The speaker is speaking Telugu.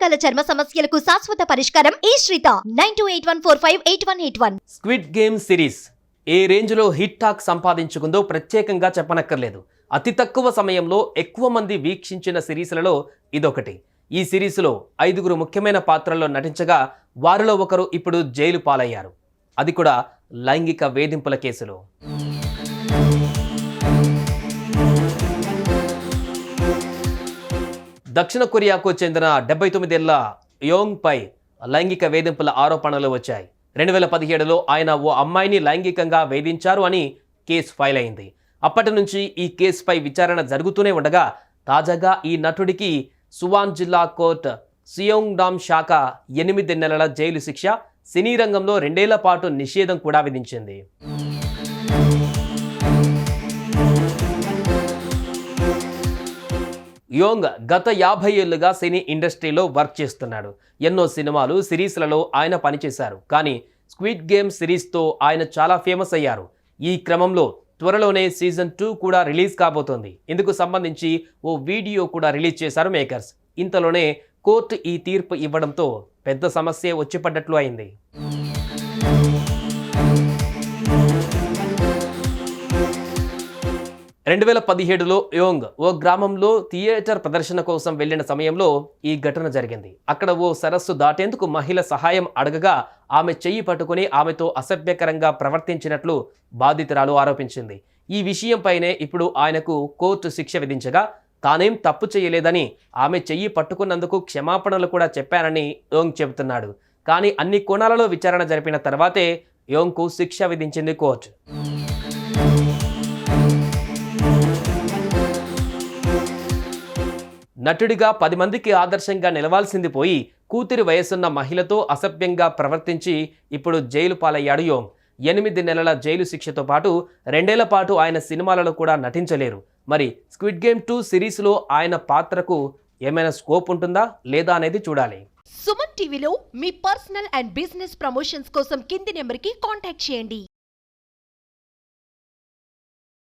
రకాల చర్మ సమస్యలకు శాశ్వత పరిష్కారం ఈ శ్రీత. Nine two eight one four five eight one eight one. Squid game series ఏ రేంజ్లో హిట్ టాక్ సంపాదించుకుందో ప్రత్యేకంగా చెప్పనక్కర్లేదు. అతి తక్కువ సమయంలో ఎక్కువ మంది వీక్షించిన సిరీస్లలో ఇదొకటి. ఈ సిరీస్లో ఐదుగురు ముఖ్యమైన పాత్రల్లో నటించగా వారిలో ఒకరు ఇప్పుడు జైలు పాలయ్యారు. అది కూడా లైంగిక వేధింపుల కేసులో. దక్షిణ కొరియాకు చెందిన డెబ్బై తొమ్మిదేళ్ళ యోంగ్ పై లైంగిక వేధింపుల ఆరోపణలు వచ్చాయి. రెండు వేల పదిహేడులో ఆయన ఓ అమ్మాయిని లైంగికంగా వేధించారు అని కేసు ఫైల్ అయింది. అప్పటి నుంచి ఈ కేసుపై విచారణ జరుగుతూనే ఉండగా తాజాగా ఈ నటుడికి సువాన్ జిల్లా కోర్టు సియోంగ్డామ్ శాఖ ఎనిమిది నెలల జైలు శిక్ష సినీ రంగంలో రెండేళ్ళ పాటు నిషేధం కూడా విధించింది. యోంగ్ గత యాభై ఏళ్ళుగా సినీ ఇండస్ట్రీలో వర్క్ చేస్తున్నాడు. ఎన్నో సినిమాలు సిరీస్లలో ఆయన పనిచేశారు. కానీ స్క్విడ్ గేమ్ సిరీస్తో ఆయన చాలా ఫేమస్ అయ్యారు. ఈ క్రమంలో త్వరలోనే సీజన్ టూ కూడా రిలీజ్ కాబోతోంది. ఇందుకు సంబంధించి ఓ వీడియో కూడా రిలీజ్ చేశారు మేకర్స్. ఇంతలోనే కోర్టు ఈ తీర్పు ఇవ్వడంతో పెద్ద సమస్య వచ్చిపడ్డట్లు అయింది. రెండు వేల పదిహేడులో యోంగ్ ఓ గ్రామంలో థియేటర్ ప్రదర్శన కోసం వెళ్ళిన సమయంలో ఈ ఘటన జరిగింది. అక్కడ ఓ సరస్సు దాటేందుకు మహిళ సహాయం అడగగా ఆమె చెయ్యి పట్టుకుని ఆమెతో అసభ్యకరంగా ప్రవర్తించినట్లు బాధితురాలు ఆరోపించింది. ఈ విషయంపైనే ఇప్పుడు ఆయనకు కోర్టు శిక్ష విధించగా తానేం తప్పు చేయలేదని ఆమె చెయ్యి పట్టుకున్నందుకు క్షమాపణలు కూడా చెప్పానని యోంగ్ చెబుతున్నాడు. కానీ అన్ని కోణాలలో విచారణ జరిపిన తర్వాతే యోంగ్కు శిక్ష విధించింది కోర్టు. నటుడిగా పది మందికి ఆదర్శంగా నిలవాల్సింది పోయి కూతురి వయసున్న మహిళతో అసభ్యంగా ప్రవర్తించి ఇప్పుడు జైలు పాలయ్యాడు యోంగ్ ఎనిమిది నెలల జైలు శిక్షతో పాటు రెండేళ్ళ పాటు ఆయన సినిమాలలో కూడా నటించలేరు. మరి స్క్విడ్ గేమ్ టూ సిరీస్లో ఆయన పాత్రకు ఏమైనా స్కోప్ ఉంటుందా లేదా అనేది చూడాలి. సుమన్ టీవీలో మీ పర్సనల్ అండ్ బిజినెస్ ప్రమోషన్స్ కోసం కింది నెంబర్కి కాంటాక్ట్ చేయండి.